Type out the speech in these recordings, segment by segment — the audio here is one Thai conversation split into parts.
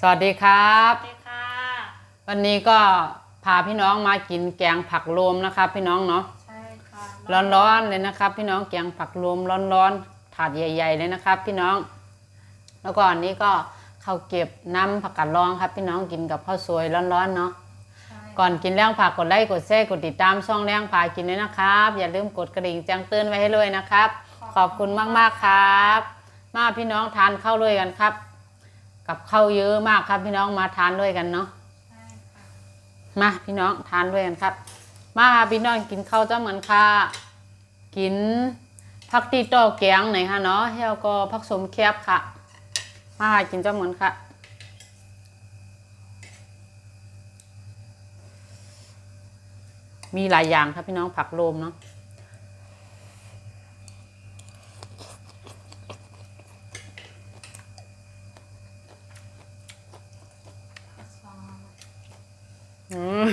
สวัสดีครับ สวัสดีค่ะ วันนี้ก็พาพี่น้องมากินแกงผักรวมนะครับ พี่น้องเนาะ ใช่ค่ะร้อนๆเลยนะครับ พี่น้องแกงผักรวมร้อนๆ ถาดใหญ่ ๆ เลยนะครับ พี่น้อง แล้วก็อันนี้ก็ข้าวเก็บน้ำผักกาดรองครับ พี่น้องกินกับข้าวสวยร้อนๆเนาะใช่ก่อนกินแรงผักกดไลค์กดแชร์กดติดตามช่องแรงพากินด้วยนะครับ อย่าลืมกดกระดิ่งแจ้งเตือนไว้ให้เลยนะครับ ขอบคุณมากๆครับ มาพี่น้องทานข้าวด้วยกันครับ กับข้าวเยอะมากครับ พี่น้องมาทานด้วยกันเนาะมาพี่น้องทานด้วยกันครับ มาพี่น้องกินข้าวเจ้าเหมือนค่ะกินผักตีโต้แกงหน่อยค่ะเนาะแล้วก็ผักสมแคบค่ะ มากินเจ้าเหมือนค่ะมีหลายอย่างครับพี่น้องผักโรมเนาะ ซอง อืม ห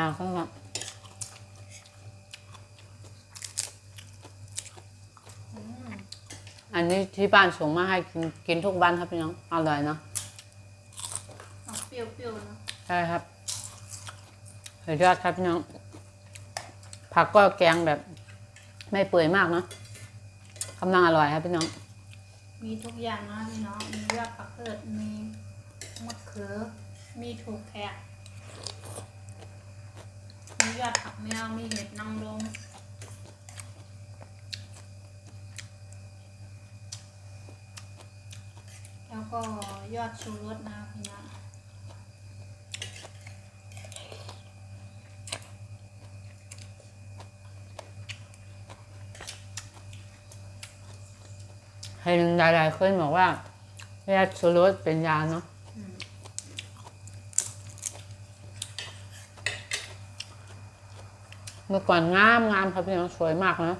าเขาครับอืมอันนี้ที่บ้านส่งมาให้กินกินทุกวันครับพี่น้องอร่อยเนาะออกเปรี้ยวๆเนอะใช่ครับสุดยอดครับพี่น้อง ผักก็แกงแบบ ไม่เปื่อยมากเนาะกำลังอร่อยครับพี่น้อง มีทุกอย่างนะพี่น้องมียอด ผักเกิดมีมะเขือ มีถูกแขกมียอดผักแมวมีเห็ดนางรมแล้วก็ยอดชูรสนะพี่น้องเห็นหลายๆคนบอกว่า เวลาชูรสเป็นยาเนาะอืมเมื่อก่อนงามงามครับพี่น้องสวยมากนะ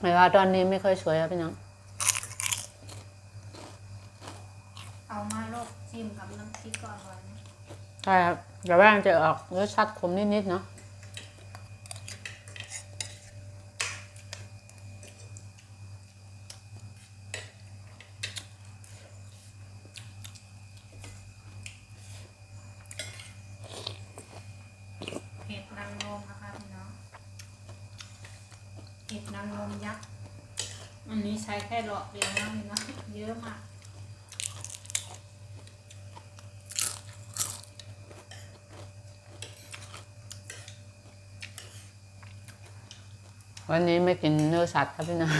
แต่ว่าตอนนี้ไม่ค่อยสวยครับพี่น้องเอามาลวกจิ้มกับน้ำพริกก็อร่อยนะใช่ครับแต่ว่ามันจะออกรสชาติขมนิดๆเนาะ เห็ดนางรมนะคะพี่น้อง เห็ด นางรมยักษ์อันนี้ใช้แค่หลอดเดียวนะนี่นะเยอะมากวันนี้ไม่กินเนื้อสัตว์ครับพี่น้อง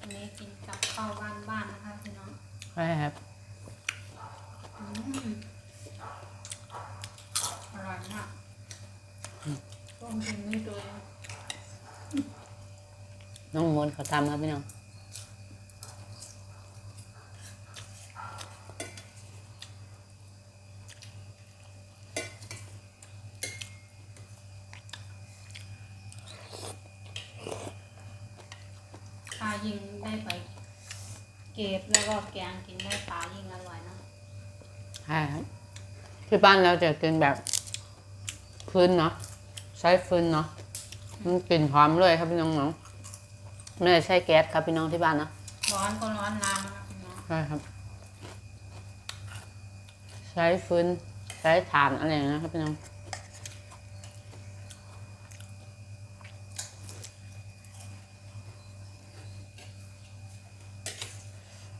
อันนี้กินกับข้าวบ้านๆนะคะพี่น้อง ใช่ครับ อืมอร่อยมาก ต้มกินนี่ตัวเองน้องมนต์เขาทำครับพี่น้องปลายิงได้ไป เก็บแล้วก็แกงกินได้ปลายิงอร่อยนะใช่ครับที่บ้านเราจะกินแบบฟืนเนาะ ใช้ฟืนเนาะมันกลิ่นหอมเลยครับพี่น้องเนาะไม่ได้ใช้แก๊สครับพี่น้องที่บ้านนะร้อนก็ร้อนน้ำนะคะพี่น้องใช่ครับ ใช้ฟืนใช้ถ่านอะไรอย่างเงี้ยครับพี่น้อง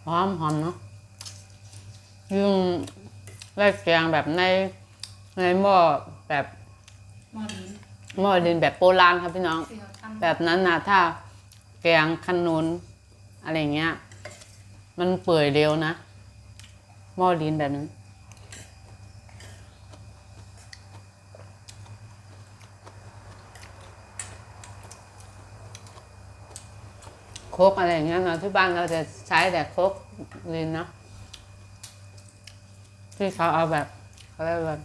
หอมหอมเนาะยิ่งได้แกงแบบในในหม้อแบบหม้อดิน หม้อดินแบบโบราณครับพี่น้อง แบบนั้นนะถ้าแกงขนุนอะไรเงี้ย มันเปื่อยเร็วนะหม้อดินแบบนั้นโคกอะไรอย่างเงี้ยเนาะที่บ้านเราจะใช้แต่โคกดินเนาะที่เขาเอาแบบเขาเรียกว่า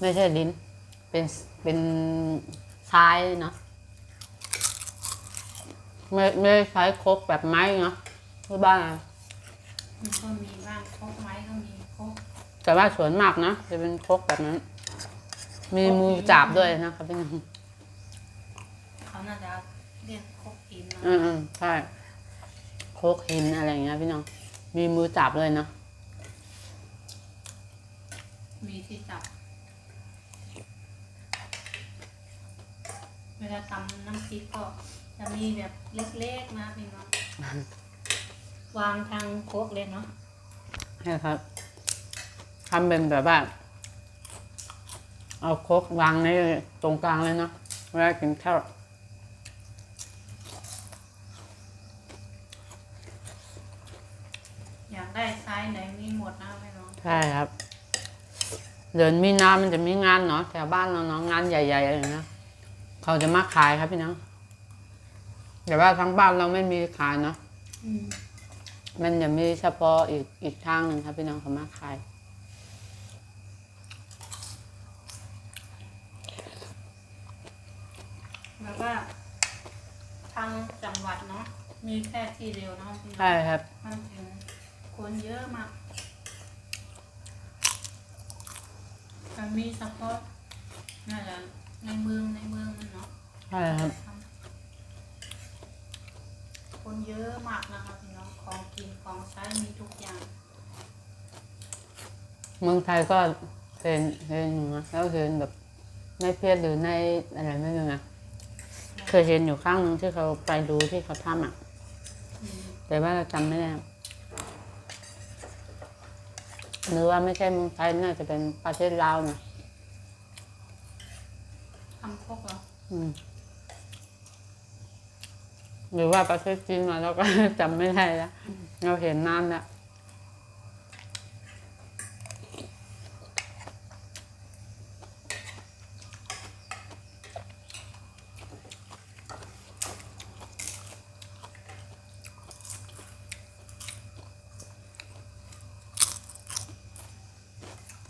ไม่ใช่ลิ้น เป็นเป็นซ้ายเนาะไม่ไม่ได้ใช้ครกแบบไม้เนาะที่บ้านอะมันก็มีบ้างครกไม้ก็มีครกแต่ว่าส่วนมากนะจะเป็นครกแบบนั้น มีมือจับด้วยนะครับพี่น้องเขาน่าจะเรียกครกหินนะอืมอืมใช่โคกหินอะไรอย่างเงี้ยพี่น้องมีมือจับเลยเนาะมีที่จับ เวลาตำน้ำพริกก็จะมีแบบเล็กๆนะพี่น้องวางทางครกเลยเนาะใช่ครับทำเป็นแบบว่าเอาโคกวางในตรงกลางเลยเนาะเวลากินข้าวอยากได้ไซส์ไหนมีหมดนะพี่น้องใช่ครับเดินมีน้ำมันจะมีงานเนาะแถวบ้านเราเนาะงานใหญ่ๆอะไรอย่างเงี้ย เขาจะมาขายครับพี่น้องแต่ว่าทั้งบ้านเราไม่มีขายเนาะอืมมันจะมีเฉพาะอีกอีกทางหนึ่งครับพี่น้องเขามาขายแบบว่าทางจังหวัดเนาะมีแค่ที่เดียวเนาะพี่น้องใช่ครับมันถึงคนเยอะมากแต่มีเฉพาะน่าจะ ในเมืองในเมืองมันเนาะใช่ครับ คนเยอะมากนะคะพี่น้องของกินของใช้มีทุกอย่างเมืองไทยก็เห็นเห็นอยู่นะแล้วเห็นแบบในเพจหรือในอะไรไม่รู้นะเคยเห็นอยู่ครั้งหนึ่งที่เขาไปดูที่เขาทำอะ อืมแต่ว่าจำไม่ได้หรือว่าไม่ใช่เมืองไทยน่าจะเป็นประเทศลาวนะ ทำครกเหรออืมหรือว่าประเทศจีนมาแล้วก็ จำไม่ได้แล้วเราเห็นนานแล้ว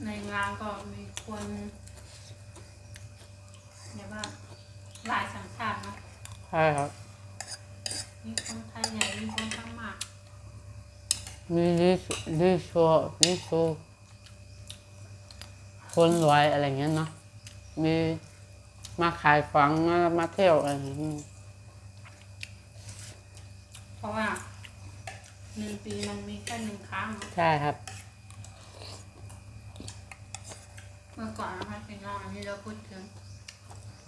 ในงานก็มีคนเรียก ว่าหลายสัญชาติเนาะใช่ครับ มีคนไทยใหญ่มีคนทั้งมากมีลิชลิโชลิโชคนรวยอะไรเงี้ยเนาะ มีมาขายของมามาเที่ยวอะไรอย่างเงี้ยเพราะว่าหนึ่งปีมันมีแค่หนึ่งครั้งเนอะใช่ครับ เมื่อก่อนนะคะพี่น้องอันนี้เราพูดถึง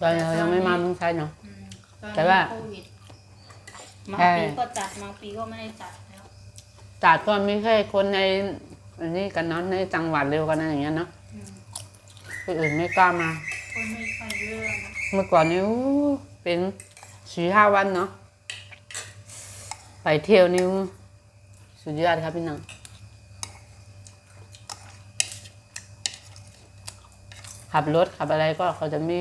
ตอนนี้เรายังไม่มาเมืองไทยเนาะ อืมตอนแต่นี้ว่า โควิดบางใช่ปีก็จัดบางปีก็ไม่ได้จัดแล้วจัดก็ไม่ใช่คนในอันนี้กันเนาะในจังหวัดเร็วกันนะอย่างเงี้ยเนาะอืมคนอื่นไม่กล้ามา คนไม่ค่อยเยอะนะเมื่อก่อนนี้อู้เป็นสี่ห้าวันเนาะไปเที่ยวนิ้วสุดยอดครับพี่น้องขับรถขับอะไรก็เขาจะมี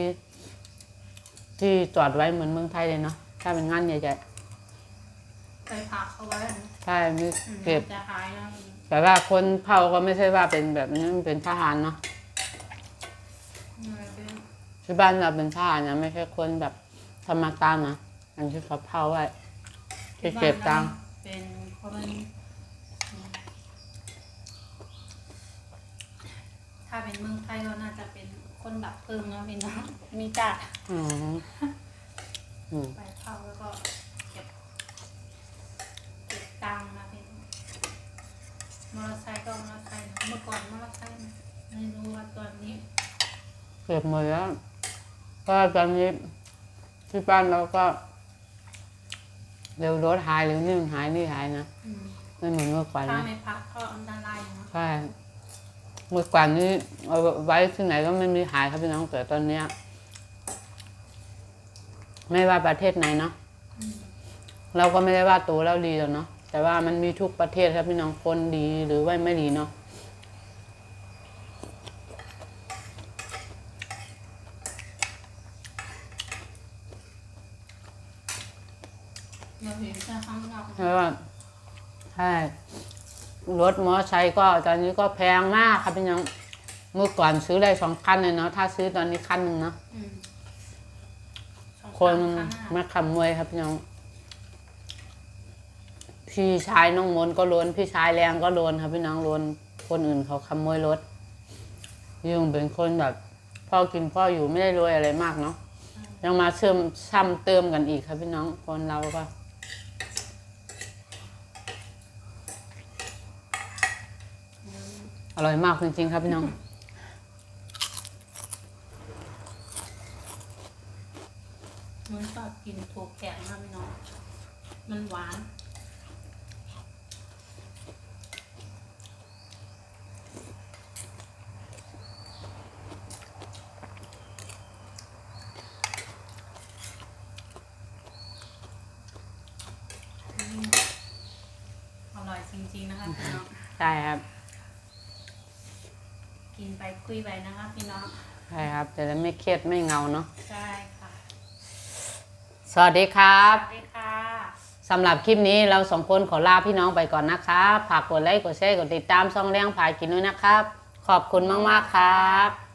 ที่จอดไว้เหมือนเมืองไทยเลยเนาะถ้าเป็นงานใหญ่ไปพักเขาไว้นะๆใช่มีอืมเก็บ จะหายนะแต่ว่าคนเผาก็ไม่ใช่ว่าเป็นแบบนี้มันเป็นทหารเนาะเหนื่อยเป็นที่บ้านเราเป็นทหารนะไม่ใช่คนแบบธรรมดานะอันที่เขาเผาไว้ที่เก็บตังค์เป็นเพราะมันอืมถ้าเป็นเมืองไทยก็น่าจะเป็น คนดับเพลิงนะพี่น้องมีจัดอืมอืมไปเข้าแล้วก็เก็บเก็บตังค์นะพี่น้องมอเตอร์ไซค์ก็มอเตอร์ไซค์นะเมื่อก่อนมอเตอร์ไซค์นะไม่รู้ว่าตอนนี้เก็บหมดแล้วก็ตอนนี้ที่บ้านเราก็เร็วรถหายเร็วนี่มันหายนี่หายนะอืมไม่เหมือนเมื่อก่อนถ้านะไม่พักก็อันตรายอยู่นะใช่ เมื่อก่อนนี้เอาไว้ที่ไหนก็ไม่มีหายครับพี่น้องแต่ตอนเนี้ยไม่ว่าประเทศไหนเนาะอืมเราก็ไม่ได้ว่าตัวเราดีหรอกเนาะแต่ว่ามันมีทุกประเทศครับพี่น้องคนดีหรือว่าไม่ดีเนาะเราเห็นแค่ข้างนอกเพราะว่าใช่ รถมอเตอร์ไซค์ก็ตอนนี้ก็แพงมากครับพี่น้องเมื่อก่อนซื้อได้สองคันเลยเนาะถ้าซื้อตอนนี้คันหนึ่งเนาะอืมสองคนสามครั้งอะมาขโมยครับพี่น้อง พี่ชายน้องมนต์ก็โลนพี่ชายแรงก็โลนครับพี่น้องโลนคนอื่นเขาขโมยรถยุ่งเป็นคนแบบ พ่อกินพ่ออยู่ไม่ได้รวยอะไรมากเนาะยังมาเชื่อมซ้ำเติมกันอีกครับพี่น้องคนเราก็ อ ร่อยมากจริงๆครับพี่น้องมันชอบกินถั่วแกงนะพี่น้อง มันหวานอืมอร่อยจริงๆนะคะพี่น้อง ใช่ครับ กินไปคุยไปนะคะพี่น้องใช่ครับจะได้ไม่เครียดไม่เหงาเนาะใช่ค่ะสวัสดีครับสวัสดีค่ะสำหรับคลิปนี้เราสองคนขอลาพี่น้องไปก่อนนะครับฝากกดไลค์กดแชร์กดติดตามช่องเลี้ยงผายกินด้วยนะครับ ขอบคุณมาก ๆ ครับ